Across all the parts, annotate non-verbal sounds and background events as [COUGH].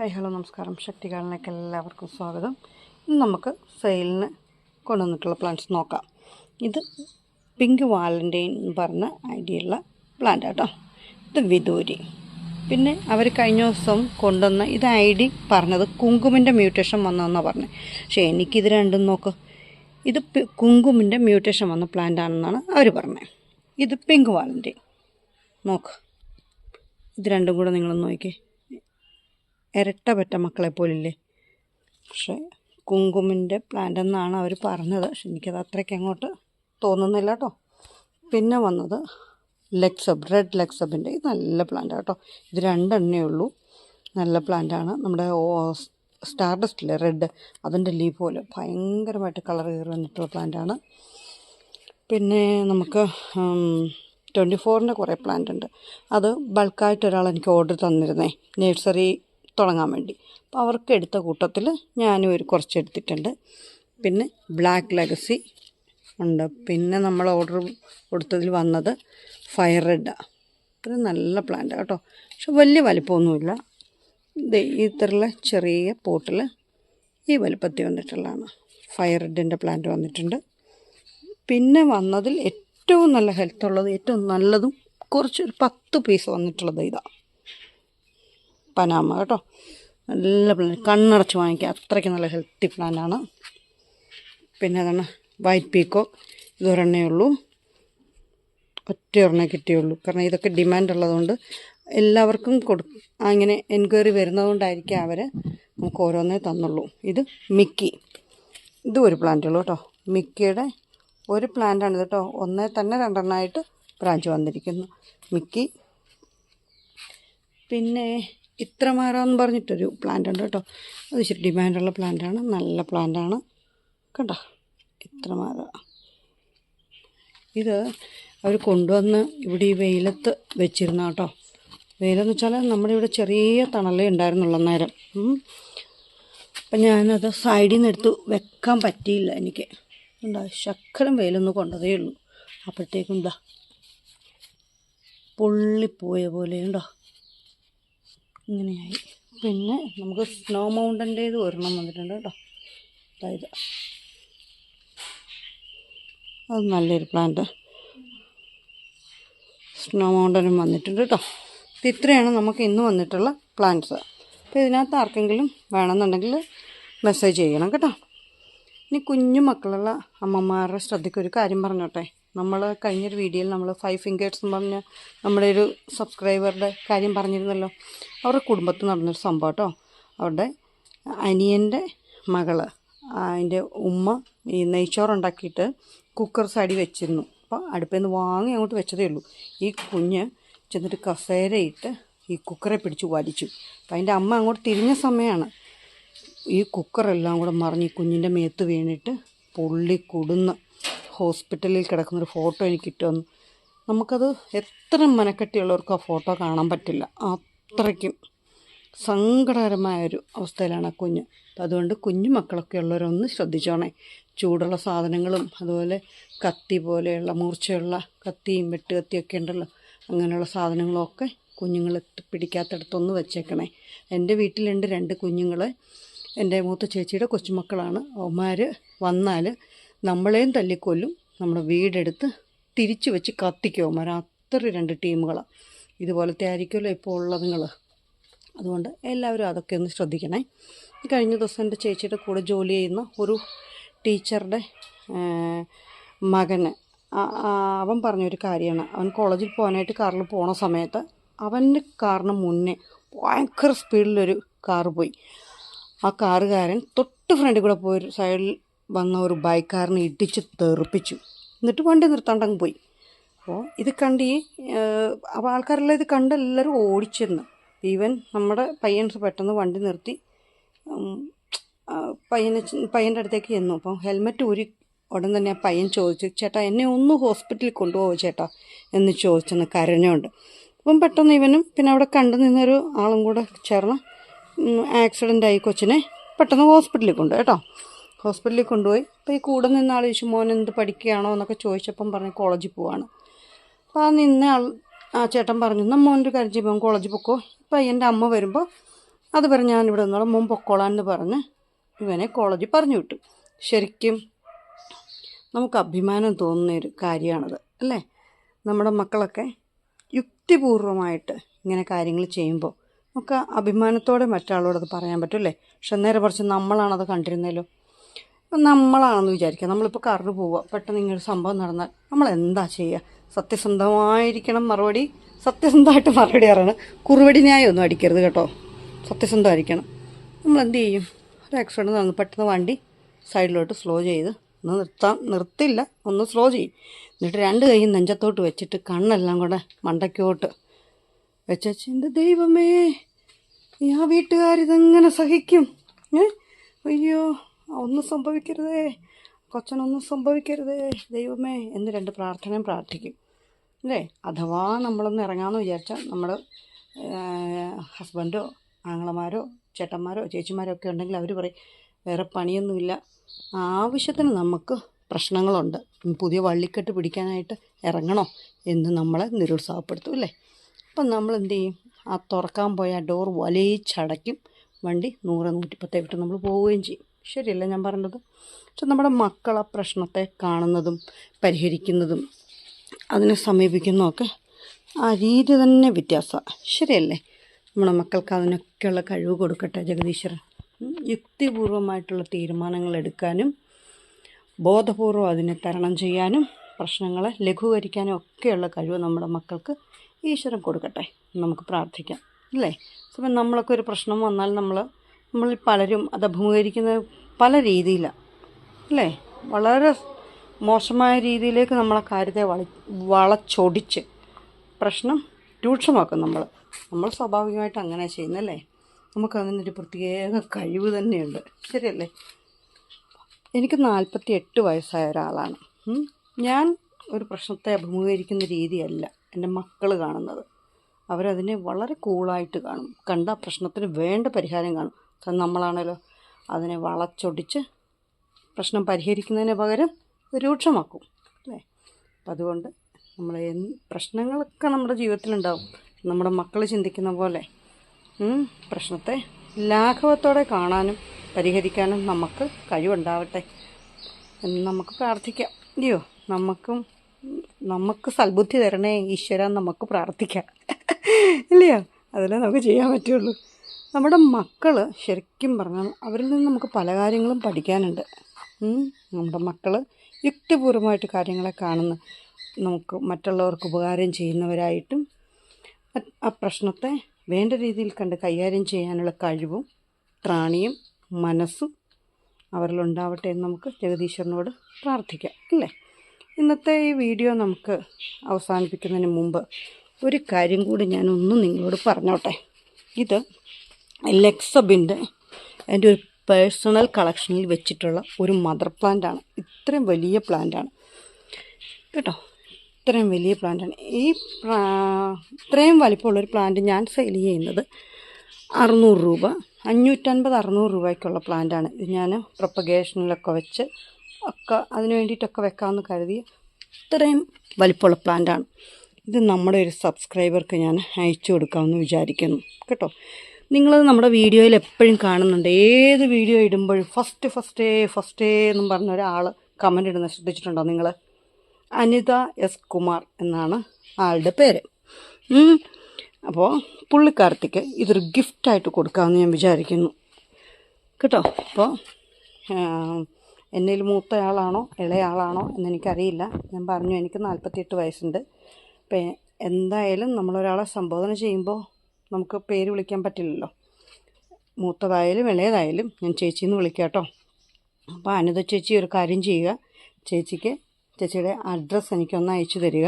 Hi hello നമസ്കാരം. ശക്തികാലനിലേക്ക് എല്ലാവർക്കും സ്വാഗതം. ഇന്ന് നമുക്ക് സെയിലിന് കൊണ്ടുവന്നിട്ടുള്ള പ്ലാന്റ്സ് നോക്കാം. ഇത് പിങ്ക് വാലന്റൈൻ എന്ന് പറഞ്ഞ ഐഡിയുള്ള പ്ലാന്റ് കേട്ടോ ഇത് വിദൂരി. പിന്നെ അവർ കഴിഞ്ഞ ദിവസം കൊണ്ടുവന്ന ഇത് ഐ ഡി പറഞ്ഞത് കുങ്കുമിന്റെ മ്യൂട്ടേഷൻ വന്നതെന്നാണ് പറഞ്ഞത് പക്ഷേ എനിക്കിത് രണ്ടും നോക്ക്. ഇത് കുങ്കുമിന്റെ മ്യൂട്ടേഷൻ വന്ന പ്ലാന്റ് ആണെന്നാണ് അവർ പറഞ്ഞത് ഇത് പിങ്ക് വാലന്റൈൻ നോക്ക്. ഇത് രണ്ടും കൂടെ നിങ്ങളൊന്ന് നോക്കിക്കേ ഇരട്ട പെറ്റ മക്കളെ പോലില്ലേ? പക്ഷേ കുങ്കുമിന്റെ പ്ലാന്റ് എന്നാണ് അവർ പറഞ്ഞത്. പക്ഷെ എനിക്കത് അത്രയ്ക്ക് അങ്ങോട്ട് തോന്നുന്നില്ല കേട്ടോ പിന്നെ വന്നത് ലെക്സബ് റെഡ് ലെക്സബിന്റെ ഇത് നല്ല പ്ലാന്റ് കേട്ടോ ഇത് രണ്ടെണ്ണേ ഉള്ളൂ. നല്ല പ്ലാന്റാണ് നമ്മുടെ സ്റ്റാർ റെഡ് അതിന്റെ ലീഫ് പോലെ ഭയങ്കരമായിട്ട് കളർ കയറി വന്നിട്ടുള്ള പ്ലാന്റാണ് പിന്നെ നമുക്ക് ട്വന്റി ഫോറിന്റെ കുറേ പ്ലാന്റ് ഉണ്ട്. അത് ബൾക്കായിട്ട് ഒരാൾ എനിക്ക് ഓർഡർ തന്നിരുന്നേ. നഴ്സറി തുടങ്ങാൻ വേണ്ടി. അപ്പോൾ അവർക്ക് എടുത്ത കൂട്ടത്തിൽ ഞാനും ഒരു കുറച്ച് എടുത്തിട്ടുണ്ട്. പിന്നെ ബ്ലാക്ക് ലെഗസി ഉണ്ട്. പിന്നെ നമ്മൾ ഓർഡർ കൊടുത്തതിൽ വന്നത് ഫയർ റെഡാണ് ഇത് നല്ല പ്ലാന്റ് കേട്ടോ. പക്ഷെ വലിയ വലിപ്പമൊന്നുമില്ല. ദേ ഇത്തരമുള്ള ചെറിയ പോട്ടിൽ ഈ വലിപ്പത്തിൽ വന്നിട്ടുള്ളതാണ്. ഫയർ റെഡിന്റെ പ്ലാന്റ് വന്നിട്ടുണ്ട്. പിന്നെ വന്നതിൽ ഏറ്റവും നല്ല ഹെൽത്തുള്ളത് ഏറ്റവും നല്ലതും കുറച്ചൊരു പത്ത് പീസ് വന്നിട്ടുള്ളത് ഇതാ. പനാമ കേട്ടോ. നല്ല പ്ലാൻ കണ്ണടച്ച് വാങ്ങിക്കുക അത്രയ്ക്ക് നല്ല ഹെൽത്തി പ്ലാന്റാണ് പിന്നെ അതാണ് വൈറ്റ് പീക്കോ ഇതൊരെണ്ണേ ഉള്ളൂ. ഒറ്റ ഒരെണ്ണേ കിട്ടിയുള്ളൂ. കാരണം ഇതൊക്കെ ഡിമാൻഡ് ഉള്ളതുകൊണ്ട് എല്ലാവർക്കും കൊടു അങ്ങനെ എൻക്വയറി വരുന്നതുകൊണ്ടായിരിക്കും അവർ നമുക്ക് ഓരോന്നേ തന്നുള്ളൂ. ഇത് മിക്കി. ഇതും ഒരു പ്ലാന്റ് ഉള്ളൂ കേട്ടോ. മിക്കിയുടെ ഒരു പ്ലാന്റാണ് ഇത് കേട്ടോ. ഒന്നേ തന്നെ രണ്ടെണ്ണമായിട്ട് ബ്രാഞ്ച് വന്നിരിക്കുന്നു. മിക്കി. പിന്നെ ഇത്രമാര മാറാമെന്ന് പറഞ്ഞിട്ടൊരു പ്ലാന്റ് ഉണ്ട് കേട്ടോ. അത് ഇച്ചിരി ഡിമാൻഡുള്ള പ്ലാന്റാണ് നല്ല പ്ലാന്റാണ് കണ്ടോ? ഇത്രമാര ഇത് അവർ കൊണ്ടുവന്ന് ഇവിടെ ഈ വെയിലത്ത് വെച്ചിരുന്ന കേട്ടോ. വെയിലെന്ന് വെച്ചാൽ നമ്മുടെ ഇവിടെ ചെറിയ തണലേ ഉണ്ടായിരുന്നുള്ള നേരം. അപ്പം ഞാനത് സൈഡിൽ നിന്ന് എടുത്ത് വെക്കാൻ പറ്റിയില്ല എനിക്ക്. എന്താ ശക്കരം വെയിലൊന്ന് കൊണ്ടതേ ഉള്ളൂ. അപ്പോഴത്തേക്കും എന്താ പൊള്ളിപ്പോയ പോലെ ഉണ്ടോ? ഇങ്ങനെയായി. പിന്നെ നമുക്ക് സ്നോ മൗണ്ടന്റേത് ഒരെണ്ണം വന്നിട്ടുണ്ട് കേട്ടോ. അതായത് അത് നല്ലൊരു പ്ലാന്റ് സ്നോ മൗണ്ടനും വന്നിട്ടുണ്ട് കേട്ടോ. ഇത് ഇത്രയാണ് നമുക്ക് ഇന്ന് വന്നിട്ടുള്ള പ്ലാന്റ്സ് അപ്പോൾ ഇതിനകത്ത് ആർക്കെങ്കിലും വേണമെന്നുണ്ടെങ്കിൽ മെസ്സേജ് ചെയ്യണം കേട്ടോ. ഇനി കുഞ്ഞു മക്കളുള്ള അമ്മമാരുടെ ശ്രദ്ധയ്ക്ക് ഒരു കാര്യം പറഞ്ഞോട്ടെ? നമ്മൾ കഴിഞ്ഞൊരു വീഡിയോയിൽ നമ്മൾ ഫൈവ് ഫിംഗേഴ്സ് എന്ന് പറഞ്ഞ നമ്മുടെ ഒരു സബ്സ്ക്രൈബറുടെ കാര്യം പറഞ്ഞിരുന്നല്ലോ. അവരുടെ കുടുംബത്തിൽ നടന്നൊരു സംഭവം കേട്ടോ. അവരുടെ അനിയന്റെ മകൾ അതിന്റെ ഉമ്മ ഈ നെയ്ച്ചോറുണ്ടാക്കിയിട്ട് കുക്കർ സൈഡിൽ വെച്ചിരുന്നു. അപ്പോൾ അടുപ്പിൽ നിന്ന് വാങ്ങി അങ്ങോട്ട് വെച്ചതേ ഉള്ളൂ. ഈ കുഞ്ഞ് ചെന്നിട്ട് കസേരയിട്ട് ഈ കുക്കറെ പിടിച്ച് വലിച്ചു. അപ്പം അതിന്റെ അമ്മ അങ്ങോട്ട് തിരിഞ്ഞ സമയമാണ് ഈ കുക്കറെല്ലാം കൂടെ മറിഞ്ഞ് ഈ കുഞ്ഞിന്റെ മേത്ത് വീണിട്ട് പൊള്ളി കുടുന്ന് ഹോസ്പിറ്റലിൽ കിടക്കുന്നൊരു ഫോട്ടോ എനിക്ക് കിട്ടുമെന്ന്. നമുക്കത് എത്ര മനക്കെട്ടിയുള്ളവർക്ക് ആ ഫോട്ടോ കാണാൻ പറ്റില്ല. അത്രയ്ക്കും സങ്കടകരമായൊരു അവസ്ഥയിലാണ് ആ കുഞ്ഞ്. അപ്പം അതുകൊണ്ട് കുഞ്ഞു മക്കളൊക്കെ ഉള്ളവരൊന്ന് ശ്രദ്ധിച്ചോണേ. ചൂടുള്ള സാധനങ്ങളും അതുപോലെ കത്തി പോലെയുള്ള മൂർച്ചയുള്ള കത്തിയും വെട്ടുകത്തിയൊക്കെ ഉണ്ടല്ലോ അങ്ങനെയുള്ള സാധനങ്ങളൊക്കെ കുഞ്ഞുങ്ങൾ പിടിക്കാത്തടത്തൊന്ന് വെച്ചേക്കണേ. എന്റെ വീട്ടിലുണ്ട് രണ്ട് കുഞ്ഞുങ്ങൾ എന്റെ മൂത്ത ചേച്ചിയുടെ കൊച്ചുമക്കളാണ്. അവന്മാർ വന്നാൽ നമ്മളെയും തല്ലിക്കൊല്ലും. നമ്മുടെ വീടെടുത്ത് തിരിച്ചു വെച്ച് കത്തിക്കോ അവന്മാർ. അത്ര രണ്ട് ടീമുകളാണ് ഇതുപോലത്തെ ആയിരിക്കുമല്ലോ ഇപ്പോൾ ഉള്ളത് നിങ്ങൾ അതുകൊണ്ട് എല്ലാവരും അതൊക്കെ ഒന്ന് ശ്രദ്ധിക്കണേ. കഴിഞ്ഞ ദിവസം എന്റെ ചേച്ചിയുടെ കൂടെ ജോലി ചെയ്യുന്ന ഒരു ടീച്ചറുടെ മകന്. അവൻ പറഞ്ഞൊരു കാര്യമാണ്. അവൻ കോളേജിൽ പോകാനായിട്ട് കാറിൽ പോണ സമയത്ത് അവന്റെ കാറിന് മുന്നേ ഭയങ്കര സ്പീഡിലൊരു കാറ് പോയി. ആ കാറുകാരൻ തൊട്ട് ഫ്രണ്ടിൽ കൂടെ പോയി സൈഡിൽ വന്ന ഒരു ബൈക്കാരനെ ഇടിച്ച് തെറിപ്പിച്ചു. എന്നിട്ട് വണ്ടി നിർത്താണ്ടങ്ങ് പോയി. അപ്പോൾ ഇത് കണ്ട് ഈ അപ്പോൾ ആൾക്കാരെല്ലാം ഇത് കണ്ട് എല്ലാവരും ഓടിച്ചെന്ന്. ഈവൻ നമ്മുടെ പയ്യൻസ് പെട്ടെന്ന് വണ്ടി നിർത്തി പയ്യനെ പയ്യന്റെ അടുത്തേക്ക് ചെന്നു. അപ്പം ഹെൽമെറ്റ് ഊരി ഉടൻ തന്നെ ആ പയ്യൻ ചോദിച്ചു ചേട്ടാ എന്നെ ഒന്ന് ഹോസ്പിറ്റലിൽ കൊണ്ടുപോകുമോ ചേട്ടാ? എന്ന് ചോദിച്ചെന്ന് കരഞ്ഞുകൊണ്ട് അപ്പം പെട്ടെന്ന് ഇവനും പിന്നെ അവിടെ കണ്ടു നിന്നൊരു ആളും കൂടെ ചേർന്ന് ആക്സിഡന്റ് ആയി കൊച്ചിനെ പെട്ടെന്ന് ഹോസ്പിറ്റലിൽ കൊണ്ടു കേട്ടോ. ഹോസ്പിറ്റലിൽ കൊണ്ടുപോയി. അപ്പോൾ ഈ കൂടെ നിന്ന ആൾ ചോദിച്ചു മോൻ എന്ത് പഠിക്കുകയാണോ? എന്നൊക്കെ ചോദിച്ചപ്പം പറഞ്ഞു കോളേജിൽ പോവാണ്. അപ്പോൾ ആ നിന്ന ആൾ ആ ചേട്ടൻ പറഞ്ഞു എന്നാൽ മോന്റെ കാര്യം ചെയ്യുമ്പോൾ കോളേജിൽ പൊക്കോ. ഇപ്പം എന്റെ അമ്മ വരുമ്പോൾ അത് പറഞ്ഞ് ഞാനിവിടെ നിന്നോളം മോൻ പൊക്കോളാന്ന് പറഞ്ഞ് ഇവനെ കോളേജിൽ പറഞ്ഞു വിട്ടു. ശരിക്കും നമുക്ക് അഭിമാനം തോന്നുന്ന ഒരു കാര്യമാണത് അല്ലേ? നമ്മുടെ മക്കളൊക്കെ യുക്തിപൂർവമായിട്ട് ഇങ്ങനെ കാര്യങ്ങൾ ചെയ്യുമ്പോൾ നമുക്ക് അഭിമാനത്തോടെ മറ്റാളോടത് പറയാൻ പറ്റും അല്ലേ? പക്ഷെ നേരെ കുറച്ച് നമ്മളാണത് കണ്ടിരുന്നല്ലോ. നമ്മളാണെന്ന് വിചാരിക്കുക. നമ്മളിപ്പോൾ കാറിന് പോവുക. പെട്ടെന്ന് ഇങ്ങനൊരു സംഭവം നടന്നാൽ നമ്മൾ എന്താ ചെയ്യുക സത്യസന്ധമായിരിക്കണം മറുപടി. സത്യസന്ധമായിട്ട് മറുപടി പറയണം. കുറുവടി ന്യായമൊന്നും അടിക്കരുത് കേട്ടോ. സത്യസന്ധമായിരിക്കണം. നമ്മൾ എന്ത് ചെയ്യും? ഒരു ആക്സിഡന്റ് നടന്നു പെട്ടെന്ന് വണ്ടി സൈഡിലോട്ട് സ്ലോ ചെയ്ത് ഒന്ന് നിർത്താം. നിർത്തില്ല. ഒന്ന് സ്ലോ ചെയ്യും. എന്നിട്ട് രണ്ട് കൈയും നെഞ്ചത്തോട്ട് വെച്ചിട്ട് കണ്ണെല്ലാം കൂടെ മണ്ടയ്ക്കോട്ട് വെച്ച് എന്റെ ദൈവമേ ആ വീട്ടുകാരിതെങ്ങനെ സഹിക്കും? ഏ? അയ്യോ. ഒന്നും സംഭവിക്കരുതേ. കൊച്ചനൊന്നും സംഭവിക്കരുതേ. ദൈവമേ എന്ന് രണ്ട് പ്രാർത്ഥനയും പ്രാർത്ഥിക്കും. അല്ലേ? അഥവാ നമ്മളൊന്ന് ഇറങ്ങാമെന്ന് വിചാരിച്ചാൽ നമ്മൾ ഹസ്ബൻഡോ ആങ്ങളമാരോ ചേട്ടന്മാരോ ചേച്ചിമാരോ ഒക്കെ ഉണ്ടെങ്കിൽ അവർ പറയും വേറെ പണിയൊന്നുമില്ല. ആവശ്യത്തിന് നമുക്ക് പ്രശ്നങ്ങളുണ്ട്. പുതിയ വള്ളിക്കെട്ട് പിടിക്കാനായിട്ട് ഇറങ്ങണോ എന്ന് നമ്മളെ നിരുത്സാഹപ്പെടുത്തും അല്ലേ? അപ്പം നമ്മൾ എന്ത് ചെയ്യും? ആ തുറക്കാൻ പോയ ആ ഡോർ വലിച്ചടയ്ക്കും. വണ്ടി നൂറ് നൂറ്റിപ്പത്തേ വിട്ട് നമ്മൾ പോവുകയും ചെയ്യും. ശരിയല്ല ഞാൻ പറഞ്ഞത്? പക്ഷെ നമ്മുടെ മക്കൾ ആ പ്രശ്നത്തെ കാണുന്നതും പരിഹരിക്കുന്നതും അതിനെ സമീപിക്കുന്നതൊക്കെ ആ രീതി തന്നെ വ്യത്യാസമാണ്. ശരിയല്ലേ? നമ്മുടെ മക്കൾക്ക് അതിനൊക്കെയുള്ള കഴിവ് കൊടുക്കട്ടെ ജഗദീശ്വരൻ. യുക്തിപൂർവമായിട്ടുള്ള തീരുമാനങ്ങൾ എടുക്കാനും ബോധപൂർവം അതിനെ തരണം ചെയ്യാനും പ്രശ്നങ്ങളെ ലഘൂകരിക്കാനും ഒക്കെയുള്ള കഴിവ് നമ്മുടെ മക്കൾക്ക് ഈശ്വരൻ കൊടുക്കട്ടെ നമുക്ക് പ്രാർത്ഥിക്കാം. അല്ലേ? സമയം നമ്മളൊക്കെ ഒരു പ്രശ്നം വന്നാൽ നമ്മൾ നമ്മളിൽ പലരും അത് അഭിമുഖീകരിക്കുന്നത് പല രീതിയിലാണ് അല്ലേ? വളരെ മോശമായ രീതിയിലേക്ക് നമ്മളെ കാര്യത്തെ വള വളച്ചൊടിച്ച് പ്രശ്നം രൂക്ഷമാക്കും നമ്മൾ നമ്മൾ സ്വാഭാവികമായിട്ട് അങ്ങനെ ചെയ്യുന്നല്ലേ നമുക്ക് അതിനൊരു പ്രത്യേക കഴിവ് തന്നെയുണ്ട്. ശരിയല്ലേ? എനിക്ക് നാൽപ്പത്തി എട്ട് വയസ്സായ ഒരാളാണ്. ഞാൻ ഒരു പ്രശ്നത്തെ അഭിമുഖീകരിക്കുന്ന രീതിയല്ല എന്റെ മക്കൾ കാണുന്നത്. അവരതിനെ വളരെ കൂളായിട്ട് കാണും. കണ്ട പ്രശ്നത്തിന് വേണ്ട പരിഹാരം കാണും. നമ്മളാണല്ലോ അതിനെ വളച്ചൊടിച്ച് പ്രശ്നം പരിഹരിക്കുന്നതിന് പകരം രൂക്ഷമാക്കും അല്ലേ? അപ്പം അതുകൊണ്ട് നമ്മൾ പ്രശ്നങ്ങളൊക്കെ നമ്മുടെ ജീവിതത്തിലുണ്ടാവും. നമ്മുടെ മക്കൾ ചിന്തിക്കുന്ന പോലെ പ്രശ്നത്തെ ലാഘവത്തോടെ കാണാനും പരിഹരിക്കാനും നമുക്ക് കഴിവുണ്ടാവട്ടെ എന്ന് നമുക്ക് പ്രാർത്ഥിക്കാം. അയ്യോ നമുക്കും നമുക്ക് സൽബുദ്ധി തരണേ ഈശ്വരൻ നമുക്ക് പ്രാർത്ഥിക്കാം. [LAUGHS] ഇല്ലയോ? അതിലേ നമുക്ക് ചെയ്യാൻ പറ്റുള്ളൂ. നമ്മുടെ മക്കൾ ശരിക്കും പറഞ്ഞാൽ അവരിൽ നിന്ന് നമുക്ക് പല കാര്യങ്ങളും പഠിക്കാനുണ്ട്. നമ്മുടെ മക്കൾ യുക്തിപൂർവമായിട്ട് കാര്യങ്ങളെ കാണുന്ന നമുക്ക് മറ്റുള്ളവർക്ക് ഉപകാരം ചെയ്യുന്നവരായിട്ടും ആ പ്രശ്നത്തെ വേണ്ട രീതിയിൽ കണ്ട് കൈകാര്യം ചെയ്യാനുള്ള കഴിവും ത്രാണിയും മനസ്സും അവരിലുണ്ടാവട്ടെ എന്ന് നമുക്ക് ജഗദീശ്വരനോട് പ്രാർത്ഥിക്കാം അല്ലേ? ഇന്നത്തെ ഈ വീഡിയോ നമുക്ക് അവസാനിപ്പിക്കുന്നതിന് മുമ്പ് ഒരു കാര്യം കൂടി ഞാനൊന്ന് നിങ്ങളോട് പറഞ്ഞോട്ടെ. ഇത് ലെക്സബിന്റെ എന്റെ ഒരു പേഴ്സണൽ കളക്ഷനിൽ വെച്ചിട്ടുള്ള ഒരു മദർ പ്ലാന്റാണ് ഇത്രയും വലിയ പ്ലാന്റാണ് കേട്ടോ? ഇത്രയും വലിയ പ്ലാന്റാണ് ഈ ഇത്രയും വലിപ്പമുള്ളൊരു പ്ലാന്റ് ഞാൻ സെയിൽ ചെയ്യുന്നത് അറുന്നൂറ് രൂപ. അഞ്ഞൂറ്റൻപത് അറുന്നൂറ് രൂപയ്ക്കുള്ള പ്ലാന്റാണ് ഇത് ഞാൻ പ്രൊപ്പഗേഷനിലൊക്കെ വെച്ച് ഒക്കെ അതിന് വേണ്ടിയിട്ടൊക്കെ വെക്കാമെന്ന് കരുതി ഇത്രയും വലിപ്പമുള്ള പ്ലാന്റാണ് ഇത് നമ്മുടെ ഒരു സബ്സ്ക്രൈബർക്ക് ഞാൻ അയച്ചു കൊടുക്കാമെന്ന് വിചാരിക്കുന്നു. കേട്ടോ? നിങ്ങളത് നമ്മുടെ വീഡിയോയിൽ എപ്പോഴും കാണുന്നുണ്ട്. ഏത് വീഡിയോ ഇടുമ്പോഴും ഫസ്റ്റ് ഫസ്റ്റേ ഫസ്റ്റേ എന്നും പറഞ്ഞ ഒരാൾ കമന്റ് ഇടുന്ന ശ്രദ്ധിച്ചിട്ടുണ്ടോ നിങ്ങൾ അനിത എസ് കുമാർ എന്നാണ് ആളുടെ പേര്. അപ്പോൾ പുള്ളിക്കാരത്തേക്ക് ഇതൊരു ഗിഫ്റ്റായിട്ട് കൊടുക്കാമെന്ന് ഞാൻ വിചാരിക്കുന്നു. കേട്ടോ? അപ്പോൾ എന്നിൽ മൂത്തയാളാണോ ഇളയാളാണോ എന്നെനിക്കറിയില്ല. ഞാൻ പറഞ്ഞു എനിക്ക് നാൽപ്പത്തിയെട്ട് വയസ്സുണ്ട്. അപ്പം എന്തായാലും നമ്മളൊരാളെ സംബോധന ചെയ്യുമ്പോൾ നമുക്ക് പേര് വിളിക്കാൻ പറ്റില്ലല്ലോ. മൂത്തതായാലും ഇളയതായാലും ഞാൻ ചേച്ചി എന്ന് വിളിക്കാം കേട്ടോ. അപ്പോൾ അനിത ചേച്ചി ഒരു കാര്യം ചെയ്യുക. ചേച്ചിക്ക് ചേച്ചിയുടെ അഡ്രസ്സ് എനിക്കൊന്ന് അയച്ചു തരിക.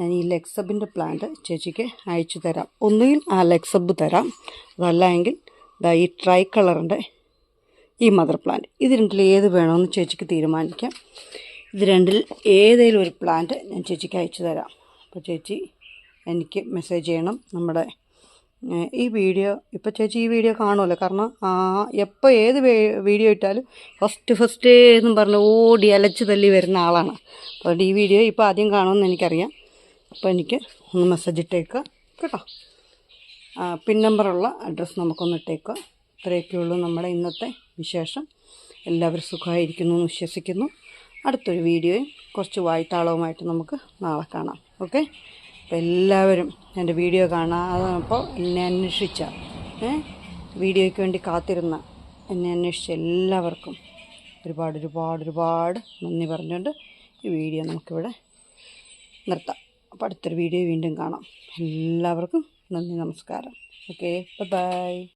ഞാൻ ഈ ലെക്സബിന്റെ പ്ലാന്റ് ചേച്ചിക്ക് അയച്ചു തരാം. ഒന്നുകിൽ ആ ലെക്സബ് തരാം. അതല്ല എങ്കിൽ ഈ ട്രൈ കളറിന്റെ ഈ മദർ പ്ലാന്റ് ഇത് രണ്ടിൽ ഏത് വേണമെന്ന് ചേച്ചിക്ക് തീരുമാനിക്കാം. ഇത് രണ്ടിൽ ഏതെങ്കിലും ഒരു പ്ലാന്റ് ഞാൻ ചേച്ചിക്ക് അയച്ചു തരാം. അപ്പോൾ ചേച്ചി എനിക്ക് മെസ്സേജ് ചെയ്യണം. നമ്മുടെ ഈ വീഡിയോ ഇപ്പോൾ ചേച്ചി ഈ വീഡിയോ കാണുമല്ലോ. കാരണം എപ്പോൾ ഏത് വീഡിയോ ഇട്ടാലും ഫസ്റ്റ് ഫസ്റ്റ് എന്നും പറഞ്ഞ് ഓടി അലച്ച് തല്ലി വരുന്ന ആളാണ്. അപ്പോൾ ഈ വീഡിയോ ഇപ്പോൾ ആദ്യം കാണുമെന്ന് എനിക്കറിയാം. അപ്പോൾ എനിക്ക് ഒന്ന് മെസ്സേജ് ഇട്ടേക്കുക കേട്ടോ? പിൻ നമ്പറുള്ള അഡ്രസ്സ് നമുക്കൊന്ന് ഇട്ടേക്കുക ഇത്രയൊക്കെ ഉള്ളൂ നമ്മുടെ ഇന്നത്തെ വിശേഷം. എല്ലാവരും സുഖമായിരിക്കുന്നു എന്ന് വിശ്വസിക്കുന്നു. അടുത്തൊരു വീഡിയോയും കുറച്ച് വായ്ത്താളവുമായിട്ട് നമുക്ക് നാളെ കാണാം. ഓക്കെ? എല്ലാവരും എന്റെ വീഡിയോ കാണാതപ്പോൾ എന്നെ അന്വേഷിച്ച വീഡിയോയ്ക്ക് വേണ്ടി കാത്തിരുന്ന എന്നെ അന്വേഷിച്ച എല്ലാവർക്കും ഒരുപാട് ഒരുപാട് ഒരുപാട് നന്ദി പറഞ്ഞുകൊണ്ട് ഈ വീഡിയോ നമുക്കിവിടെ നിർത്താം. അപ്പോൾ അടുത്തൊരു വീഡിയോ വീണ്ടും കാണാം. എല്ലാവർക്കും നന്ദി നമസ്കാരം. Okay bye.